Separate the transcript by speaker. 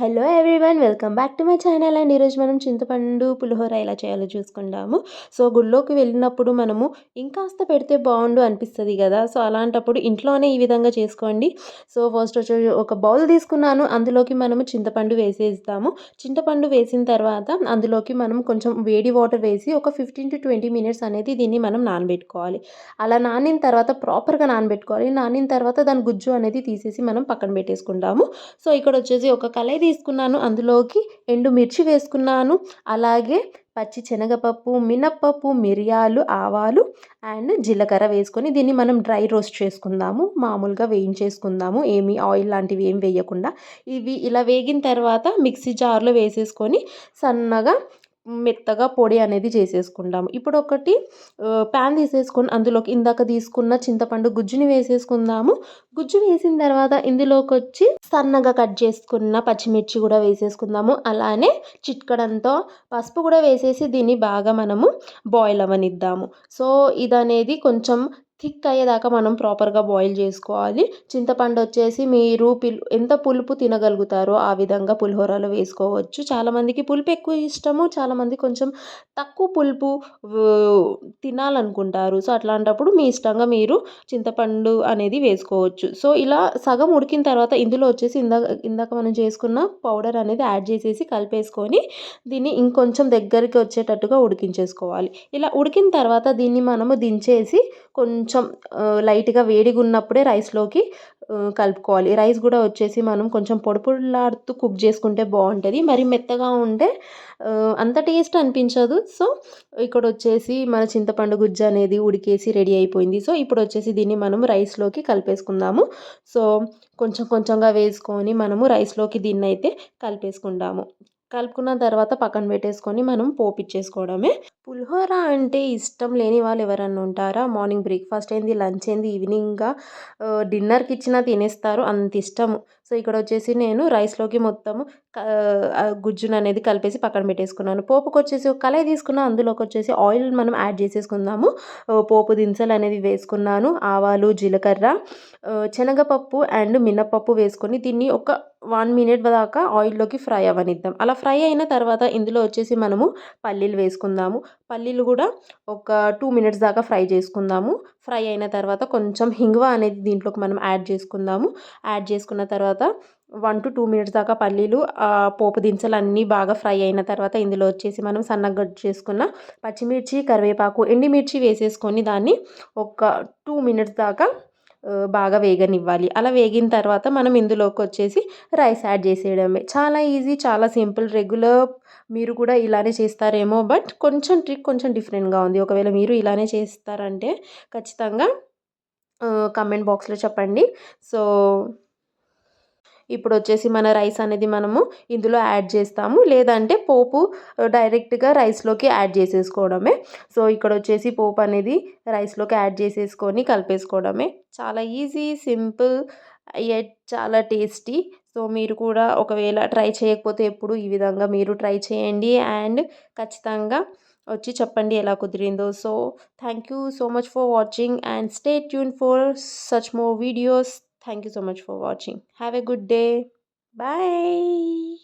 Speaker 1: Hello everyone welcome back to my channel. And ఈరోజు మనం చింతపండు పులిహోర ఎలా చేయాలో చూసుకుందాము. సో గుళ్ళోకి వెళ్ళినప్పుడు మనము ఇంకాస్త పెడితే బాగుండు అనిపిస్తుంది కదా. సో అలాంటప్పుడు ఇంట్లోనే ఈ విధంగా చేసుకోండి. సో ఫస్ట్ వచ్చి ఒక బౌల్ తీసుకున్నాను. అందులోకి మనము చింతపండు వేసేస్తాము. చింతపండు వేసిన తర్వాత అందులోకి మనం కొంచెం వేడి వాటర్ వేసి ఒక ఫిఫ్టీన్ టు ట్వంటీ మినిట్స్ అనేది దీన్ని మనం నానబెట్టుకోవాలి. అలా నానిన తర్వాత ప్రాపర్గా నానబెట్టుకోవాలి. నానిన తర్వాత దాని గుజ్జు అనేది తీసేసి మనం పక్కన పెట్టేసుకుంటాము. సో ఇక్కడ వచ్చేసి ఒక కలయి తీసుకున్నాను. అందులోకి ఎండుమిర్చి వేసుకున్నాను. అలాగే పచ్చి శనగపప్పు మినప్పప్పు మిరియాలు ఆవాలు అండ్ జీలకర్ర వేసుకొని దీన్ని మనం డ్రై రోస్ట్ చేసుకుందాము. మామూలుగా వేయించేసుకుందాము. ఏమి ఆయిల్ లాంటివి ఏం వేయకుండా. ఇవి ఇలా వేగిన తర్వాత మిక్సీ జార్లో వేసేసుకొని సన్నగా మెత్తగా పొడి అనేది చేసేసుకుంటాము. ఇప్పుడు ఒకటి ప్యాన్ తీసేసుకొని అందులోకి ఇందాక తీసుకున్న చింతపండు గుజ్జుని వేసేసుకుందాము. గుజ్జు వేసిన తర్వాత ఇందులోకి వచ్చి సన్నగా కట్ చేసుకున్న పచ్చిమిర్చి కూడా వేసేసుకుందాము. అలానే చిట్కడంతో పసుపు కూడా వేసేసి దీన్ని బాగా మనము బాయిల్ అవ్వనిద్దాము సో ఇది అనేది కొంచెం థిక్ అయ్యేదాకా మనం ప్రాపర్గా బాయిల్ చేసుకోవాలి. చింతపండు వచ్చేసి మీరు పిల్ ఎంత పులుపు తినగలుగుతారో ఆ విధంగా పులిహోరలో వేసుకోవచ్చు. చాలామందికి పులుపు ఎక్కువ ఇష్టము చాలామంది కొంచెం తక్కువ పులుపు తినాలనుకుంటారు. సో అట్లాంటప్పుడు మీ ఇష్టంగా మీరు చింతపండు అనేది వేసుకోవచ్చు. సో ఇలా సగం ఉడికిన తర్వాత ఇందులో వచ్చేసి ఇందాక ఇందాక మనం చేసుకున్న పౌడర్ అనేది యాడ్ చేసేసి కలిపేసుకొని దీన్ని ఇంకొంచెం దగ్గరికి వచ్చేటట్టుగా ఉడికించేసుకోవాలి. ఇలా ఉడికిన తర్వాత దీన్ని మనము దించేసి కొంచెం కొంచెం లైట్గా వేడిగా ఉన్నప్పుడే రైస్లోకి కలుపుకోవాలి. రైస్ కూడా వచ్చేసి మనం కొంచెం పొడి కుక్ చేసుకుంటే బాగుంటుంది మరి మెత్తగా ఉంటే అంత టేస్ట్ అనిపించదు. సో ఇక్కడ వచ్చేసి మన చింతపండు గుజ్జు అనేది ఉడికేసి రెడీ అయిపోయింది. సో ఇప్పుడు వచ్చేసి దీన్ని మనం రైస్లోకి కలిపేసుకుందాము. సో కొంచెం కొంచెంగా వేసుకొని మనము రైస్లోకి దీన్ని అయితే కలిపేసుకుందాము కలుపుకున్న తర్వాత పక్కన పెట్టేసుకొని మనం పోపిచ్చేసుకోవడమే పులిహోర అంటే ఇష్టం లేని వాళ్ళు ఎవరన్నా ఉంటారా? మార్నింగ్ బ్రేక్ఫాస్ట్ అయింది లంచ్ అయింది ఈవినింగ్గా డిన్నర్కి ఇచ్చినా తినేస్తారు అంత ఇష్టము. సో ఇక్కడ వచ్చేసి నేను రైస్లోకి మొత్తము గుజ్జును అనేది కలిపేసి పక్కన పెట్టేసుకున్నాను. పోపుకి వచ్చేసి ఒక కళాయి తీసుకున్న అందులోకి వచ్చేసి ఆయిల్ మనం యాడ్ చేసేసుకుందాము. పోపు దినుసులు అనేది వేసుకున్నాను. ఆవాలు జీలకర్ర శనగపప్పు అండ్ మినప్పప్పు వేసుకొని దీన్ని ఒక వన్ మినిట్ దాకా ఆయిల్లోకి ఫ్రై అవ్వనిద్దాం. అలా ఫ్రై అయిన తర్వాత ఇందులో వచ్చేసి మనము పల్లీలు వేసుకుందాము. పల్లీలు కూడా ఒక టూ మినిట్స్ దాకా ఫ్రై చేసుకుందాము. ఫ్రై అయిన తర్వాత కొంచెం హింగువ అనేది దీంట్లోకి మనం యాడ్ చేసుకుందాము. యాడ్ చేసుకున్న తర్వాత వన్ టు టూ మినిట్స్ దాకా పల్లీలు పోపు దినుసులు అన్నీ బాగా ఫ్రై అయిన తర్వాత ఇందులో వచ్చేసి మనం సన్నగా చేసుకున్న పచ్చిమిర్చి కరివేపాకు ఎండిమిర్చి వేసేసుకొని దాన్ని ఒక టూ మినిట్స్ దాకా బాగా వేగనివ్వాలి. అలా వేగిన తర్వాత మనం ఇందులోకి వచ్చేసి రైస్ యాడ్ చేసేయడమే. చాలా ఈజీ చాలా సింపుల్ రెగ్యులర్ మీరు కూడా ఇలానే చేస్తారేమో బట్ కొంచెం ట్రిక్ కొంచెం డిఫరెంట్గా ఉంది. ఒకవేళ మీరు ఇలానే చేస్తారంటే ఖచ్చితంగా కమెంట్ బాక్స్లో చెప్పండి. సో ఇప్పుడు వచ్చేసి మన రైస్ అనేది మనము ఇందులో యాడ్ చేస్తాము. లేదంటే పోపు డైరెక్ట్గా రైస్లోకి యాడ్ చేసేసుకోవడమే. సో ఇక్కడ వచ్చేసి పోపు అనేది రైస్లోకి యాడ్ చేసేసుకొని కలిపేసుకోవడమే. చాలా ఈజీ సింపుల్ ఎట్ చాలా టేస్టీ. సో మీరు కూడా ఒకవేళ ట్రై చేయకపోతే ఎప్పుడు ఈ విధంగా మీరు ట్రై చేయండి. అండ్ ఖచ్చితంగా వచ్చి చెప్పండి ఎలా కుదిరిందో. So thank you so much for watching and stay tune for such more videos. Thank you so much for watching. Have a good day. Bye.